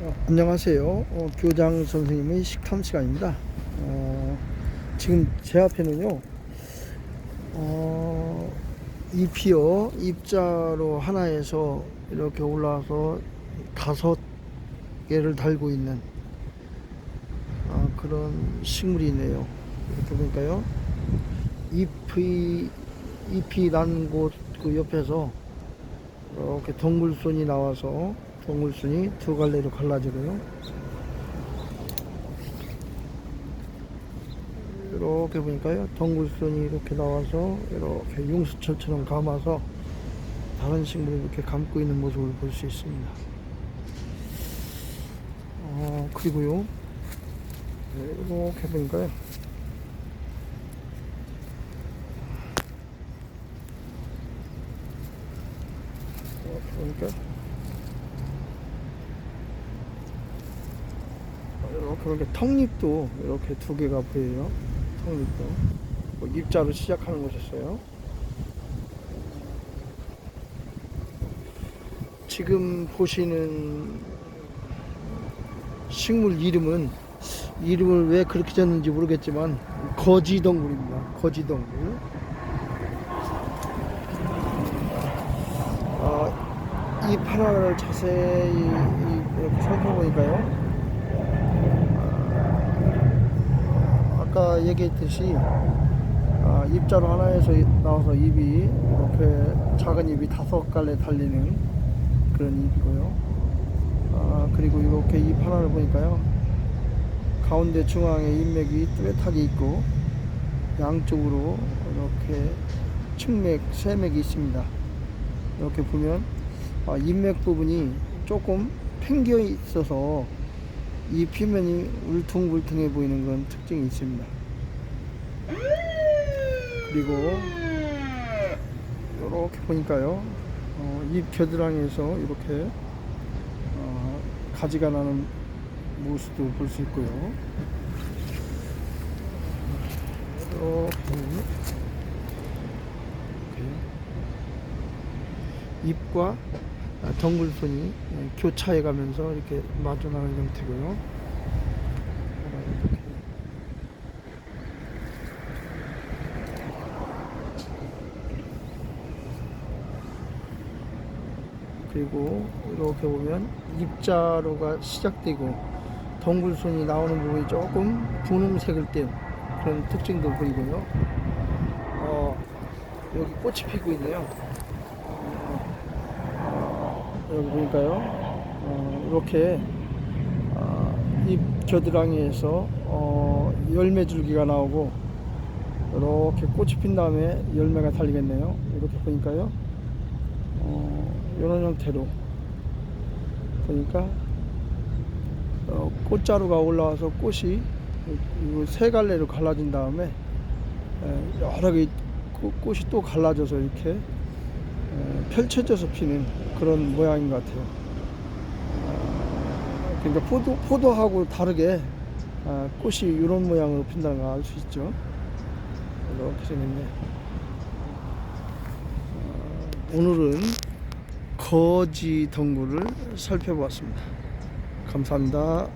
어, 안녕하세요. 어, 교장 선생님의 식탐 시간입니다. 어, 지금 제 앞에는요, 어, 잎이요, 입자로 하나에서 이렇게 올라와서 다섯 개를 달고 있는 어, 그런 식물이 있네요. 이렇게 보니까요, 잎이, 잎이 난 곳 그 옆에서 이렇게 동물손이 나와서 동물순이 두 갈래로 갈라지고요. 이렇게 보니까요, 동물순이 이렇게 나와서 이렇게 융수철처럼 감아서 다른 식물을 이렇게 감고 있는 모습을 볼 수 있습니다. 어, 그리고요, 네, 이렇게 보니까요, 이렇게 보니까 이렇게 이렇게 턱잎도 이렇게 두 개가 보여요. 턱잎도 뭐 입자로 시작하는 것이었어요. 지금 보시는 식물 이름은 이름을 왜 그렇게 졌는지 모르겠지만 거지덩굴입니다. 거지덩굴. 아, 이 하나를 자세히 이렇게 살펴보니까요. 얘기했듯이 아, 입자로 하나에서 나와서 입이 이렇게 작은 입이 다섯 갈래 달리는 그런 입이고요. 아, 그리고 이렇게 잎 하나를 보니까요. 가운데 중앙에 잎맥이 뚜렷하게 있고 양쪽으로 이렇게 측맥, 세맥이 있습니다. 이렇게 보면 아, 잎맥 부분이 조금 팽겨 있어서 이 표면이 울퉁불퉁해 보이는 그런 특징이 있습니다. 그리고 이렇게 보니까요, 어, 잎 겨드랑이에서 이렇게 어, 가지가 나는 모습도 볼 수 있고요. 이렇게 잎과 아, 덩굴손이 예, 교차해 가면서 이렇게 마주 나는 형태고요. 어, 이렇게. 그리고 이렇게 보면 입자로가 시작되고 덩굴손이 나오는 부분이 조금 분홍색을 뗀 그런 특징도 보이고요. 어, 여기 꽃이 피고 있네요. 여기 보니까요. 어, 이렇게 어, 잎 겨드랑이에서 어, 열매 줄기가 나오고 이렇게 꽃이 핀 다음에 열매가 달리겠네요. 이렇게 보니까요. 어, 이런 형태로 보니까 어, 꽃자루가 올라와서 꽃이 이세 갈래로 갈라진 다음에 에, 여러 개 꽃- 꽃이 또 갈라져서 이렇게 에, 펼쳐져서 피는 그런 모양인 것 같아요. 아, 그러니까 포도, 포도하고 다르게 아, 꽃이 이런 모양으로 핀다는 걸 알 수 있죠. 이렇게 생겼네. 아, 오늘은 거지 덩굴을 살펴보았습니다. 감사합니다.